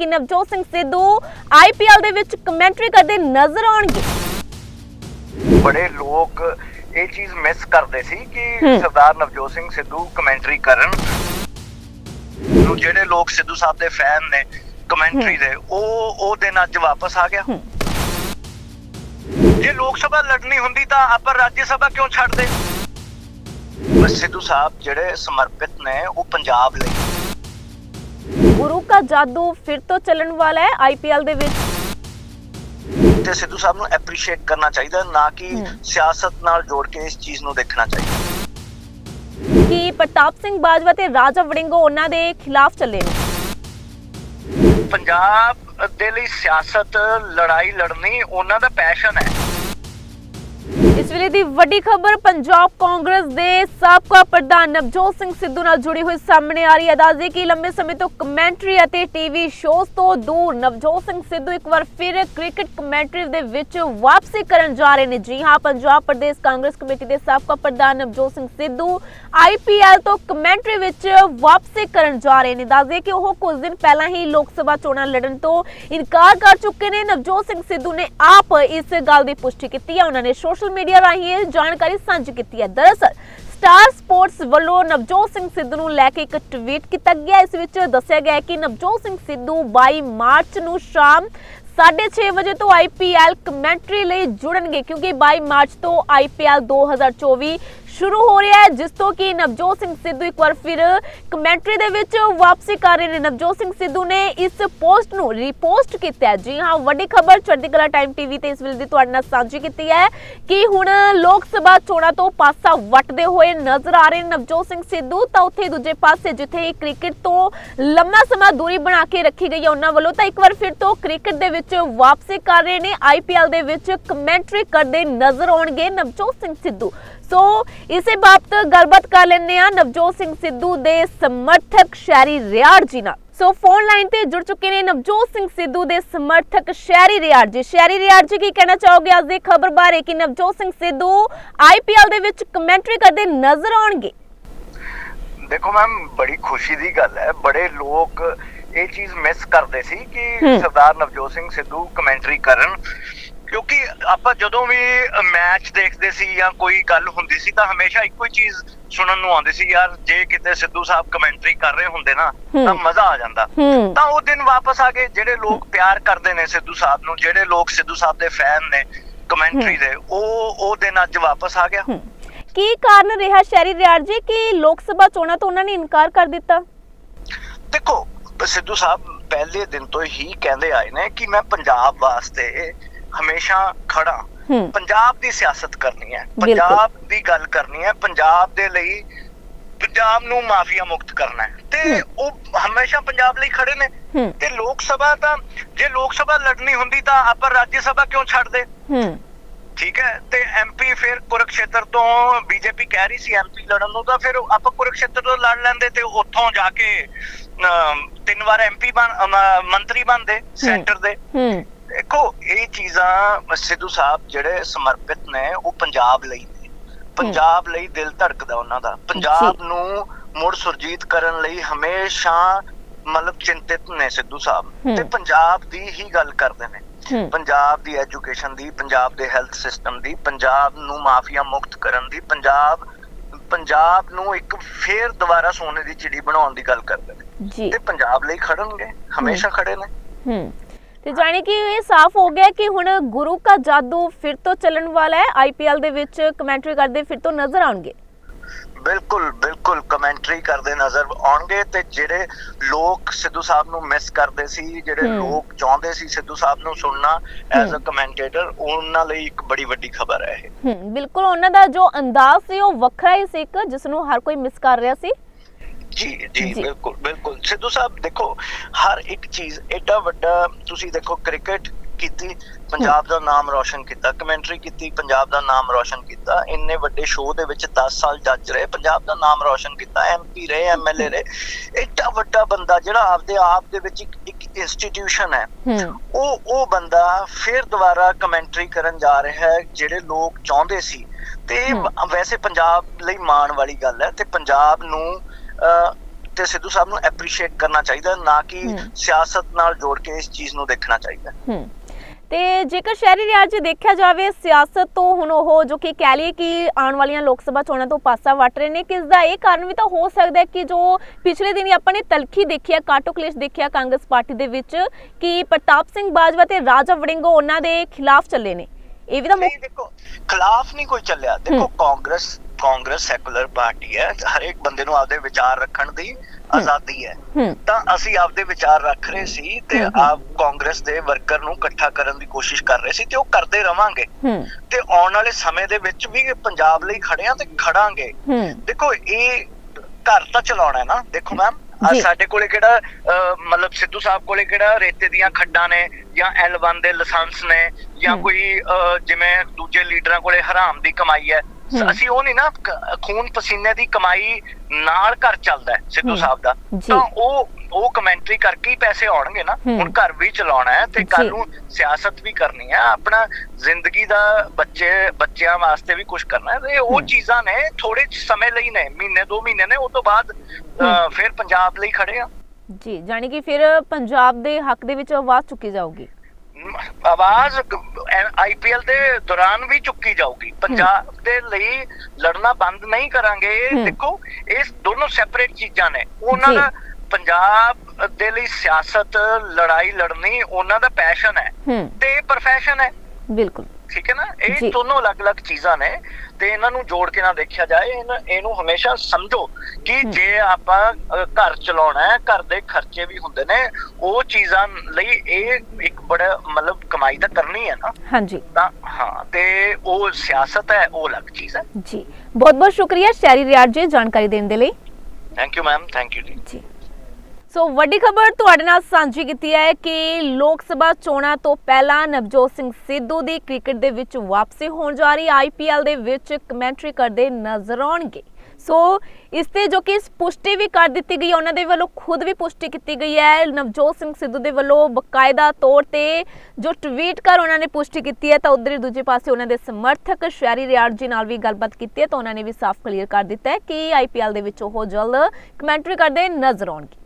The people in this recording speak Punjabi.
ਕਿ ਨਵਜੋਤ ਸਿੰਘ ਸਿੱਧੂ ਆਈਪੀਐਲ ਦੇ ਵਿੱਚ ਕਮੈਂਟਰੀ ਕਰਦੇ ਨਜ਼ਰ ਆਉਣਗੇ। ਬੜੇ ਲੋਕ ਇਹ ਚੀਜ਼ ਮਿਸ ਕਰਦੇ ਸੀ ਕਿ। ਸਰਦਾਰ ਨਵਜੋਤ ਸਿੰਘ ਸਿੱਧੂ ਕਮੈਂਟਰੀ ਕਰਨ। ਨੂੰ ਜਿਹੜੇ ਲੋਕ ਸਿੱਧੂ ਸਾਹਿਬ ਦੇ ਫੈਨ ਨੇ ਕਮੈਂਟਰੀ ਦੇ ਉਹ ਉਹ ਦਿਨ ਅੱਜ ਵਾਪਸ ਆ ਗਿਆ। ਜੇ ਲੋਕ ਸਭਾ ਲੜਨੀ ਹੁੰਦੀ ਤਾਂ ਆਪਾਂ ਰਾਜ ਸਭਾ ਕਿਉਂ ਛੱਡਦੇ? ਸਿੱਧੂ ਸਾਹਿਬ ਜਿਹੜੇ ਸਮਰਪਿਤ ਨੇ ਉਹ ਪੰਜਾਬ ਲਈ। ਗੁਰੂ ਦਾ ਜਾਦੂ ਫਿਰ ਤੋਂ ਚੱਲਣ ਵਾਲਾ ਹੈ ਆਈਪੀਐਲ ਦੇ ਵਿੱਚ। ਤੇ ਸਿੱਧੂ ਸਾਹਿਬ ਨੂੰ ਐਪਰੀਸ਼ੀਏਟ ਕਰਨਾ ਚਾਹੀਦਾ ਨਾ ਕਿ। ਸਿਆਸਤ ਨਾਲ ਜੋੜ ਕੇ ਇਸ ਚੀਜ਼ ਨੂੰ ਦੇਖਣਾ ਚਾਹੀਦਾ। ਕਿ ਪ੍ਰਤਾਪ ਸਿੰਘ ਬਾਜਵਾ ਤੇ ਰਾਜਾ ਵੜਿੰਗੋ ਉਹਨਾਂ ਦੇ ਖਿਲਾਫ ਚੱਲੇ ਨੇ? ਪੰਜਾਬ ਦੇ ਲਈ ਸਿਆਸਤ ਲੜਾਈ ਲੜਨੀ ਉਹਨਾਂ ਦਾ ਪੈਸ਼ਨ ਹੈ। ਇਸ ਵੇਲੇ ਦੀ ਵੱਡੀ ਖਬਰ, ਪੰਜਾਬ ਕਾਂਗਰਸ ਦੇ ਸਾਬਕਾ ਪ੍ਰਧਾਨ ਨਵਜੋਤ ਸਿੰਘ ਸਿੱਧੂ ਨਾਲ ਜੁੜੀ ਹੋਈ ਸਾਹਮਣੇ ਆ ਰਹੀ ਹੈ। ਦੱਸਦੇ ਕਿ ਲੰਬੇ ਸਮੇਂ ਤੋਂ ਕਮੈਂਟਰੀ ਅਤੇ ਟੀਵੀ ਸ਼ੋਜ਼ ਤੋਂ ਦੂਰ ਨਵਜੋਤ ਸਿੰਘ ਸਿੱਧੂ ਇੱਕ ਵਾਰ ਫਿਰ ਕ੍ਰਿਕਟ ਕਮੈਂਟਰੀ ਦੇ ਵਿੱਚ ਵਾਪਸੀ ਕਰਨ ਜਾ ਰਹੇ ਨੇ। ਜੀ ਹਾਂ, ਪੰਜਾਬ ਪ੍ਰਦੇਸ਼ ਕਾਂਗਰਸ ਕਮੇਟੀ ਦੇ ਸਾਬਕਾ ਪ੍ਰਧਾਨ ਨਵਜੋਤ ਸਿੰਘ ਸਿੱਧੂ ਆਈਪੀਐਲ ਤੋਂ ਕਮੈਂਟਰੀ ਵਿੱਚ ਵਾਪਸੀ ਕਰਨ ਜਾ ਰਹੇ ਨੇ। ਦੱਸਦੇ ਕਿ ਉਹ ਕੁਝ ਦਿਨ ਪਹਿਲਾਂ ਹੀ ਲੋਕ ਸਭਾ ਚੋਣਾਂ ਲੜਨ ਤੋਂ ਇਨਕਾਰ ਕਰ ਚੁੱਕੇ ਨੇ। ਨਵਜੋਤ ਸਿੰਘ ਸਿੱਧੂ ਨੇ ਆਪ ਇਸ ਗੱਲ ਦੀ ਪੁਸ਼ਟੀ ਕੀਤੀ ਹੈ। ਉਹਨਾਂ ਨੇ ਸੋਸ਼ਲ ਮੀਡੀਆ ਰਾਹੀਂ ਇਹ ਜਾਣਕਾਰੀ ਸਾਂਝੀ ਕੀਤੀ ਹੈ। ਦਰਅਸਲ, ਸਟਾਰ ਸਪੋਰਟਸ ਵੱਲੋਂ ਨਵਜੋਤ ਸਿੰਘ ਸਿੱਧੂ ਨੂੰ ਲੈ ਕੇ ਇੱਕ ਟਵੀਟ ਕੀਤਾ ਗਿਆ। ਇਸ ਵਿੱਚ ਦੱਸਿਆ ਗਿਆ ਕਿ ਨਵਜੋਤ ਸਿੰਘ ਸਿੱਧੂ 22 ਮਾਰਚ ਨੂੰ ਸ਼ਾਮ 6:30 ਵਜੇ ਤੋਂ ਆਈਪੀਐਲ ਕਮੈਂਟਰੀ ਲਈ ਜੁੜਨਗੇ, ਕਿਉਂਕਿ 22 ਮਾਰਚ ਤੋਂ ਆਈਪੀਐਲ 2024 ਸ਼ੁਰੂ ਹੋ ਰਿਹਾ ਹੈ, ਜਿਸ ਤੋਂ ਕਿ ਨਵਜੋਤ ਸਿੰਘ ਸਿੱਧੂ ਇੱਕ ਵਾਰ ਫਿਰ ਕਮੈਂਟਰੀ ਦੇ ਵਿੱਚ ਵਾਪਸੀ ਕਰ ਰਹੇ ਨੇ। ਨਵਜੋਤ ਸਿੰਘ ਸਿੱਧੂ ਨੇ ਇਸ ਪੋਸਟ ਨੂੰ ਰੀਪੋਸਟ ਕੀਤਾ ਹੈ। ਜੀ ਹਾਂ, ਵੱਡੀ ਖਬਰ ਚੜ੍ਹਦੀ ਕਲਾ ਟਾਈਮ ਟੀਵੀ ਤੇ ਇਸ ਵੇਲੇ ਦੀ ਤੁਹਾਡੇ ਨਾਲ ਸਾਂਝੀ ਕੀਤੀ ਹੈ ਕਿ ਹੁਣ ਲੋਕ ਸਭਾ ਚੋਣਾਂ ਤੋਂ ਪਾਸਾ ਵੱਟਦੇ ਹੋਏ ਨਜ਼ਰ ਆ ਰਹੇ ਨਵਜੋਤ ਸਿੰਘ ਸਿੱਧੂ। ਤਾਂ ਉੱਥੇ ਦੂਜੇ ਪਾਸੇ ਜਿੱਥੇ ਕ੍ਰਿਕਟ ਤੋਂ ਲੰਮਾ ਸਮਾਂ ਦੂਰੀ ਬਣਾ ਕੇ ਰੱਖੀ ਗਈ ਹੈ ਉਹਨਾਂ ਵੱਲੋਂ ਤਾਂ ਇੱਕ ਵਾਰ ਫਿਰ ਤੋਂ ਕ੍ਰਿਕਟ ਦੇ ਵਿੱਚ ਵਾਪਸੀ ਕਰ ਰਹੇ ਨੇ। ਆਈਪੀਐਲ ਦੇ ਵਿੱਚ ਕਮੈਂਟਰੀ ਕਰਦੇ ਨਜ਼ਰ ਆਉਣਗੇ ਨਵਜੋਤ ਸਿੰਘ ਸਿੱਧੂ। ਸੋ ਇਸੇ ਬਾਬਤ ਗੱਲਬਾਤ ਕਰ ਲੈਂਦੇ ਆ ਨਵਜੋਤ ਸਿੰਘ ਸਿੱਧੂ ਦੇ ਸਮਰਥਕ ਸ਼ਹਿਰੀ ਰਿਆੜ ਜੀ ਨਾਲ। ਸੋ ਫੋਨ ਲਾਈਨ ਤੇ ਜੁੜ ਚੁੱਕੇ ਨੇ ਨਵਜੋਤ ਸਿੰਘ ਸਿੱਧੂ ਦੇ ਸਮਰਥਕ ਸ਼ਹਿਰੀ ਰਿਆੜ ਜੀ। ਸ਼ਹਿਰੀ ਰਿਆੜ ਜੀ ਕੀ ਕਹਿਣਾ ਚਾਹੋਗੇ ਅੱਜ ਦੀ ਖਬਰ ਬਾਰੇ ਕਿ ਨਵਜੋਤ ਸਿੰਘ ਸਿੱਧੂ ਆਈਪੀਐਲ ਦੇ ਵਿੱਚ ਕਮੈਂਟਰੀ ਕਰਦੇ ਨਜ਼ਰ ਆਉਣਗੇ? ਦੇਖੋ ਮੈਮ ਬੜੀ ਖੁਸ਼ੀ ਦੀ ਗੱਲ ਹੈ। ਬੜੇ ਲੋਕ ਇਹ ਚੀਜ਼ ਮਿਸ ਕਰਦੇ ਸੀ ਕਿ। ਸਰਦਾਰ ਨਵਜੋਤ ਸਿੰਘ ਸਿੱਧੂ ਕਮੈਂਟਰੀ ਕਰਨ। ਕਿਉਂਕਿ ਆਪਾਂ ਜਦੋਂ ਵੀ ਮੈਚ ਦੇਖਦੇ ਸੀ ਜਾਂ ਕੋਈ ਗੱਲ ਹੁੰਦੀ ਸੀ ਤਾਂ ਹਮੇਸ਼ਾ ਇੱਕੋ ਹੀ ਚੀਜ਼ ਸੁਣਨ ਨੂੰ ਆਉਂਦੀ ਸੀ ਯਾਰ ਜੇ ਕਿਤੇ ਸਿੱਧੂ ਸਾਹਿਬ ਕਮੈਂਟਰੀ ਕਰ ਰਹੇ ਹੁੰਦੇ ਨਾ ਤਾਂ। ਮਜ਼ਾ ਆ ਜਾਂਦਾ। ਤਾਂ ਉਹ ਦਿਨ ਵਾਪਸ ਆ ਗਏ ਜਿਹੜੇ ਲੋਕ ਪਿਆਰ ਕਰਦੇ ਨੇ ਸਿੱਧੂ ਸਾਹਿਬ ਨੂੰ ਜਿਹੜੇ ਲੋਕ ਸਿੱਧੂ ਸਾਹਿਬ ਦੇ ਫੈਨ ਨੇ ਕਮੈਂਟਰੀ ਦੇ ਉਹ ਉਹ ਦਿਨ ਅੱਜ ਵਾਪਸ ਆ ਗਿਆ। ਕੀ ਕਾਰਨ ਰਿਹਾ ਸ਼ਹਿਰੀ ਰਿਆੜ ਜੀ ਕਿ ਲੋਕ ਸਭਾ ਚੋਣਾਂ ਤੋਂ ਉਹਨਾਂ ਨੇ ਇਨਕਾਰ ਕਰ ਦਿੱਤਾ? ਦੇਖੋ ਸਿੱਧੂ ਸਾਹਿਬ ਪਹਿਲੇ ਦਿਨ ਤੋਂ ਹੀ ਕਹਿੰਦੇ ਆਏ ਨੇ ਕਿ ਮੈਂ ਪੰਜਾਬ ਵਾਸਤੇ ਹਮੇਸ਼ਾ ਖੜਾ। ਪੰਜਾਬ ਦੀ ਸਿਆਸਤ ਕਰਨੀ ਹੈ। ਪੰਜਾਬ ਦੀ ਗੱਲ ਕਰਨੀ ਹੈ। ਪੰਜਾਬ ਦੇ ਲਈ ਪੰਜਾਬ ਨੂੰ ਮਾਫੀਆ ਮੁਕਤ ਕਰਨਾ ਹੈ। ਤੇ। ਉਹ ਹਮੇਸ਼ਾ ਪੰਜਾਬ ਲਈ ਖੜੇ ਨੇ। ਤੇ ਲੋਕ ਸਭਾ ਤਾਂ ਜੇ ਲੋਕ ਸਭਾ ਲੜਨੀ ਹੁੰਦੀ ਤਾਂ ਆਪਾਂ ਰਾਜ ਸਭਾ ਕਿਉਂ ਛੱਡਦੇ ਠੀਕ ਹੈ। ਤੇ ਐਮਪੀ ਫਿਰ ਕੁਰਕਸ਼ੇਤਰ ਤੋਂ ਬੀਜੇਪੀ ਕਹਿ ਰਹੀ ਸੀ ਐਮਪੀ ਲੜਨ ਨੂੰ ਤਾਂ ਫਿਰ ਆਪਾਂ ਕੁਰਕਸ਼ੇਤਰ ਤੋਂ ਲੜ ਲੈਂਦੇ ਤੇ ਉੱਥੋਂ ਜਾ ਕੇ ਤਿੰਨ ਵਾਰ ਐਮਪੀ ਬਣ ਮੰਤਰੀ ਬਣਦੇ ਸੈਂਟਰ ਦੇ। ਦੇਖੋ ਇਹ ਚੀਜ਼ਾਂ ਸਿੱਧੂ ਸਾਹਿਬ ਜਿਹੜੇ ਸਮਰਪਿਤ ਨੇ ਉਹ ਪੰਜਾਬ ਲਈ ਨੇ। ਪੰਜਾਬ ਲਈ ਦਿਲ ਧੜਕਦਾ ਉਹਨਾਂ ਦਾ। ਪੰਜਾਬ ਨੂੰ ਮੁੜ ਸੁਰਜੀਤ ਕਰਨ ਲਈ ਹਮੇਸ਼ਾ ਮਤਲਬ ਚਿੰਤਿਤ ਨੇ ਸਿੱਧੂ ਸਾਹਿਬ। ਤੇ ਪੰਜਾਬ ਦੀ ਹੀ ਗੱਲ ਕਰਦੇ ਨੇ। ਪੰਜਾਬ ਦੀ ਐਜੂਕੇਸ਼ਨ ਦੀ ਪੰਜਾਬ ਦੇ ਹੈਲਥ ਸਿਸਟਮ ਦੀ ਪੰਜਾਬ ਨੂੰ ਮਾਫੀਆ ਮੁਕਤ ਕਰਨ ਦੀ ਪੰਜਾਬ ਪੰਜਾਬ ਨੂੰ ਇੱਕ ਫੇਰ ਦੁਬਾਰਾ ਸੋਨੇ ਦੀ ਚਿੜੀ ਬਣਾਉਣ ਦੀ ਗੱਲ ਕਰਦੇ ਨੇ। ਤੇ ਪੰਜਾਬ ਲਈ ਖੜਨਗੇ। ਹਮੇਸ਼ਾ ਖੜੇ ਨੇ। ਹੂੰ। ਤੇ ਜਾਣੀ ਕਿ ਇਹ ਸਾਫ਼ ਹੋ ਗਿਆ ਕਿ ਹੁਣ ਗੁਰੂ ਦਾ ਜਾਦੂ ਫਿਰ ਤੋਂ ਚੱਲਣ ਵਾਲਾ ਹੈ ਆਈਪੀਐਲ ਦੇ ਵਿੱਚ ਕਮੈਂਟਰੀ ਕਰਦੇ ਫਿਰ ਤੋਂ ਨਜ਼ਰ ਆਉਣਗੇ ਬਿਲਕੁਲ ਬਿਲਕੁਲ ਕਮੈਂਟਰੀ ਕਰਦੇ ਨਜ਼ਰ ਆਉਣਗੇ ਤੇ ਜਿਹੜੇ ਲੋਕ ਸਿੱਧੂ ਸਾਹਿਬ ਨੂੰ ਮਿਸ ਕਰਦੇ ਸੀ ਜਿਹੜੇ। ਲੋਕ ਚਾਹੁੰਦੇ ਸੀ ਸਿੱਧੂ ਸਾਹਿਬ ਨੂੰ ਸੁਣਨਾ ਐਜ਼ ਅ। ਕਮੈਂਟੇਟਰ ਉਹਨਾਂ ਲਈ ਇੱਕ ਬੜੀ ਵੱਡੀ ਖਬਰ ਹੈ ਇਹ ਬਿਲਕੁਲ ਉਹਨਾਂ ਦਾ ਜੋ ਅੰਦਾਜ਼ ਸੀ ਉਹ ਵੱਖਰਾ ਹੀ ਸੀ ਇੱਕ ਜਿਸ ਨੂੰ ਹਰ ਕੋਈ ਮਿਸ ਕਰ ਰਿਹਾ ਸੀ ਜੀ ਜੀ। ਬਿਲਕੁਲ ਬਿਲਕੁਲ ਸਿੱਧੂ ਸਾਹਿਬ ਦੇਖੋ ਹਰ ਇੱਕ ਚੀਜ਼ ਐਡਾ ਵੱਡਾ ਤੁਸੀਂ ਦੇਖੋ ਕ੍ਰਿਕਟ ਕੀਤੀ ਪੰਜਾਬ ਦਾ ਨਾਮ ਰੌਸ਼ਨ ਕੀਤਾ ਕਮੈਂਟਰੀ ਕੀਤੀ ਪੰਜਾਬ ਦਾ ਨਾਮ ਰੌਸ਼ਨ ਕੀਤਾ ਇੰਨੇ ਵੱਡੇ ਸ਼ੋਅ ਦੇ ਵਿੱਚ 10 ਸਾਲ ਜੱਜ ਰਹੇ ਪੰਜਾਬ ਦਾ ਨਾਮ ਰੌਸ਼ਨ ਕੀਤਾ ਐਮਪੀ ਰਹੇ ਐਮਐਲਏ ਰਹੇ ਐਡਾ ਵੱਡਾ ਬੰਦਾ ਜਿਹੜਾ ਆਪਦੇ ਆਪ ਦੇ ਵਿੱਚ ਇੱਕ ਇੰਸਟੀਟਿਊਸ਼ਨ ਹੈ ਉਹ ਉਹ ਬੰਦਾ ਫਿਰ ਦੁਬਾਰਾ ਕਮੈਂਟਰੀ ਕਰਨ ਜਾ ਰਿਹਾ ਹੈ ਜਿਹੜੇ ਲੋਕ ਚਾਹੁੰਦੇ ਸੀ ਤੇ। ਵੈਸੇ ਪੰਜਾਬ ਲਈ ਮਾਣ ਵਾਲੀ ਗੱਲ ਹੈ ਤੇ ਪੰਜਾਬ ਨੂੰ ਤੇ ਸਿੱਧੂ ਸਾਹਿਬ ਨੂੰ ਐਪਰੀਸ਼ੀਏਟ ਕਰਨਾ ਚਾਹੀਦਾ ਨਾ ਕਿ। ਸਿਆਸਤ ਨਾਲ ਜੋੜ ਕੇ ਇਸ ਚੀਜ਼ ਨੂੰ ਦੇਖਣਾ ਚਾਹੀਦਾ ਹੂੰ ਤੇ ਜੇਕਰ ਸ਼ਹਿਰੀ ਰਿਆਜ 'ਚ ਦੇਖਿਆ ਜਾਵੇ ਸਿਆਸਤ ਤੋਂ ਹੁਣ ਉਹ ਜੋ ਕਿ ਕਹਿ ਲਈਏ ਕਿ ਆਉਣ ਵਾਲੀਆਂ ਲੋਕ ਸਭਾ ਚੋਣਾਂ ਤੋਂ ਪਾਸਾ ਵੱਟ ਰਹੇ ਨੇ ਕਿਸ ਦਾ ਇਹ ਕਾਰਨ ਵੀ ਤਾਂ ਹੋ ਸਕਦਾ ਹੈ ਕਿ ਜੋ ਪਿਛਲੇ ਦਿਨੀ ਆਪਾਂ ਨੇ ਤਲਖੀ ਦੇਖਿਆ ਕਾਟੋ ਕਲੇਸ਼ ਦੇਖਿਆ ਕਾਂਗਰਸ ਪਾਰਟੀ ਦੇ ਵਿੱਚ ਕਿ ਪ੍ਰਤਾਪ ਸਿੰਘ ਬਾਜਵਾ ਤੇ ਰਾਜਾ ਵੜਿੰਗੋ ਉਹਨਾਂ ਦੇ ਖਿਲਾਫ ਚੱਲੇ ਨੇ ਇਹ ਵੀ ਤਾਂ ਦੇਖੋ ਖਿਲਾਫ ਨਹੀਂ ਕੋਈ ਚੱਲਿਆ ਦੇਖੋ। ਕਾਂਗਰਸ ਕਾਂਗਰਸ ਸੈਕੂਲਰ ਪਾਰਟੀ ਹੈ ਹਰੇਕ ਬੰਦੇ ਨੂੰ ਆਪਦੇ ਵਿਚਾਰ ਰੱਖਣ ਦੀ ਆਜ਼ਾਦੀ ਹੈ ਤਾਂ ਅਸੀਂ ਆਪਦੇ ਵਿਚਾਰ ਰੱਖ ਰਹੇ ਸੀ ਤੇ। ਆਪ ਕਾਂਗਰਸ ਦੇ ਵਰਕਰ ਨੂੰ ਇਕੱਠਾ ਕਰਨ ਦੀ ਕੋਸ਼ਿਸ਼ ਕਰ ਰਹੇ ਸੀ ਤੇ ਉਹ ਕਰਦੇ ਰਵਾਂਗੇ ਤੇ ਆਉਣ ਵਾਲੇ ਸਮੇਂ ਦੇ ਵਿੱਚ ਵੀ ਪੰਜਾਬ ਲਈ ਖੜੇ ਆ ਤੇ ਖੜਾਂਗੇ ਦੇਖੋ ਇਹ ਘਰ ਤਾਂ ਚਲਾਉਣਾ ਹੈ ਨਾ ਦੇਖੋ ਮੈਮ। ਸਾਡੇ ਕੋਲੇ ਕਿਹੜਾ ਮਤਲਬ ਸਿੱਧੂ ਸਾਹਿਬ ਕੋਲੇ ਕਿਹੜਾ ਰੇਤੇ ਦੀਆਂ ਖੱਡਾਂ ਨੇ ਜਾਂ L1 ਦੇ ਲਾਇਸੈਂਸ ਨੇ ਜਾਂ। ਕੋਈ ਜਿਵੇਂ ਦੂਜੇ ਲੀਡਰਾਂ ਕੋਲੇ ਹਰਾਮ ਦੀ ਕਮਾਈ ਹੈ। ਅਸੀਂ ਉਹ ਨਹੀਂ ਨਾ ਖੂਨ ਪਸੀਨੇ ਦੀ ਕਮਾਈ ਨਾਲ ਘਰ ਚੱਲਦਾ ਸਿੱਧੂ। ਸਾਹਿਬ ਦਾ। ਤਾਂ ਉਹ ਉਹ ਕਮੈਂਟਰੀ ਕਰਕੇ ਹੀ ਪੈਸੇ ਆਉਣਗੇ ਨਾ। ਹੁਣ ਘਰ ਵੀ ਚਲਾਉਣਾ ਹੈ ਤੇ। ਕੱਲ ਨੂੰ ਸਿਆਸਤ ਵੀ ਕਰਨੀ ਹੈ ਆਪਣਾ ਜ਼ਿੰਦਗੀ ਦਾ ਬੱਚੇ ਬੱਚਿਆਂ ਵਾਸਤੇ ਵੀ ਕੁਝ ਕਰਨਾ ਹੈ ਤੇ ਉਹ। ਚੀਜ਼ਾਂ ਨੇ ਥੋੜੇ ਸਮੇਂ ਲਈ ਨੇ ਮਹੀਨੇ ਦੋ ਮਹੀਨੇ ਨੇ ਉਹ ਤੋਂ ਬਾਅਦ। ਫਿਰ ਪੰਜਾਬ ਲਈ ਖੜੇ ਆ ਜੀ ਜਾਨੀ ਕਿ ਫਿਰ ਪੰਜਾਬ ਦੇ ਹੱਕ ਦੇ ਵਿੱਚ ਆਵਾਜ਼ ਚੁੱਕੀ ਜਾਊਗੀ ਆਵਾਜ਼ ਆਈਪੀਐਲ ਦੇ ਦੌਰਾਨ ਵੀ ਚੁੱਕੀ ਜਾਊਗੀ। ਪੰਜਾਬ ਦੇ ਲਈ ਲੜਨਾ ਬੰਦ ਨਹੀਂ ਕਰਾਂਗੇ। ਦੇਖੋ ਇਹ ਦੋਨੋਂ ਸੈਪਰੇਟ ਚੀਜ਼ਾਂ ਨੇ। ਉਹਨਾਂ। ਦਾ ਪੰਜਾਬ ਦੇ ਲਈ ਸਿਆਸਤ ਲੜਾਈ ਲੜਨੀ ਉਹਨਾਂ ਦਾ ਪੈਸ਼ਨ ਹੈ। ਤੇ profession ਹੈ। ਬਿਲਕੁਲ। ਠੀਕ ਹੈ ਨਾ। ਇਹ ਦੋਨੋਂ ਅਲੱਗ-ਅਲੱਗ ਚੀਜ਼ਾਂ ਨੇ। ਤੇ ਇਹਨਾਂ ਨੂੰ ਜੋੜ ਕੇ ਨਾ ਦੇਖਿਆ ਜਾਏ ਇਹਨਾਂ- ਹਮੇਸ਼ਾ ਸਮਝੋ ਕਿ। ਜੇ ਆਪਾਂ ਘਰ ਚਲਾਉਣਾ ਹੈ ਘਰ ਦੇ ਖਰਚੇ ਵੀ ਹੁੰਦੇ ਨੇ ਉਹ ਚੀਜ਼ਾਂ ਲਈ ਇਹ ਇੱਕ ਬੜਾ ਮਤਲਬ ਕਮਾਈ ਤਾਂ ਕਰਨੀ ਹੈ ਨਾ। ਹਾਂਜੀ। ਤਾਂ ਹਾਂ ਤੇ ਉਹ ਸਿਆਸਤ ਹੈ ਉਹ ਅਲੱਗ ਚੀਜ਼ ਹੈ। ਜੀ। ਬਹੁਤ ਬਹੁਤ ਸ਼ੁਕਰੀਆ ਸ਼ਹਿਰੀ ਰਿਆਜ ਜੀ ਜਾਣਕਾਰੀ ਦੇਣ ਦੇ ਲਈ। Thank you ma'am thank you ਜੀ ਜੀ। ਸੋ ਵੱਡੀ ਖਬਰ ਤੁਹਾਡੇ ਨਾਲ ਸਾਂਝੀ ਕੀਤੀ ਹੈ ਕਿ ਲੋਕ ਸਭਾ ਚੋਣਾਂ ਤੋਂ ਪਹਿਲਾਂ ਨਵਜੋਤ ਸਿੰਘ ਸਿੱਧੂ ਦੀ ਕ੍ਰਿਕਟ ਦੇ ਵਿੱਚ ਵਾਪਸੀ ਹੋਣ ਜਾ ਰਹੀ ਆਈਪੀਐਲ ਦੇ ਵਿੱਚ ਕਮੈਂਟਰੀ ਕਰਦੇ ਨਜ਼ਰ ਆਉਣਗੇ। ਸੋ ਇਸ ਤੇ ਜੋ ਕਿ ਪੁਸ਼ਟੀ ਵੀ ਕਰ ਦਿੱਤੀ ਗਈ ਹੈ, ਉਹਨਾਂ ਦੇ ਵੱਲੋਂ ਖੁਦ ਵੀ ਪੁਸ਼ਟੀ ਕੀਤੀ ਗਈ ਹੈ। ਨਵਜੋਤ ਸਿੰਘ ਸਿੱਧੂ ਦੇ ਵੱਲੋਂ ਬਕਾਇਦਾ ਤੌਰ ਤੇ ਜੋ ਟਵੀਟ ਕਰ ਉਹਨਾਂ ਨੇ ਪੁਸ਼ਟੀ ਕੀਤੀ ਹੈ, ਤਾਂ ਉਧਰ ਹੀ ਦੂਜੇ ਪਾਸੇ ਉਹਨਾਂ ਦੇ ਸਮਰਥਕ ਸ਼ਹਿਰੀ ਰਿਆੜ ਜੀ ਨਾਲ ਵੀ ਗੱਲਬਾਤ ਕੀਤੀ ਹੈ, ਤਾਂ ਉਹਨਾਂ ਨੇ ਵੀ ਸਾਫ਼ ਕਲੀਅਰ ਕਰ ਦਿੱਤਾ ਹੈ ਕਿ ਆਈਪੀਐਲ ਦੇ ਵਿੱਚ ਉਹ ਜਲਦ ਕਮੈਂਟਰੀ ਕਰਦੇ ਨਜ਼ਰ ਆਉਣਗੇ।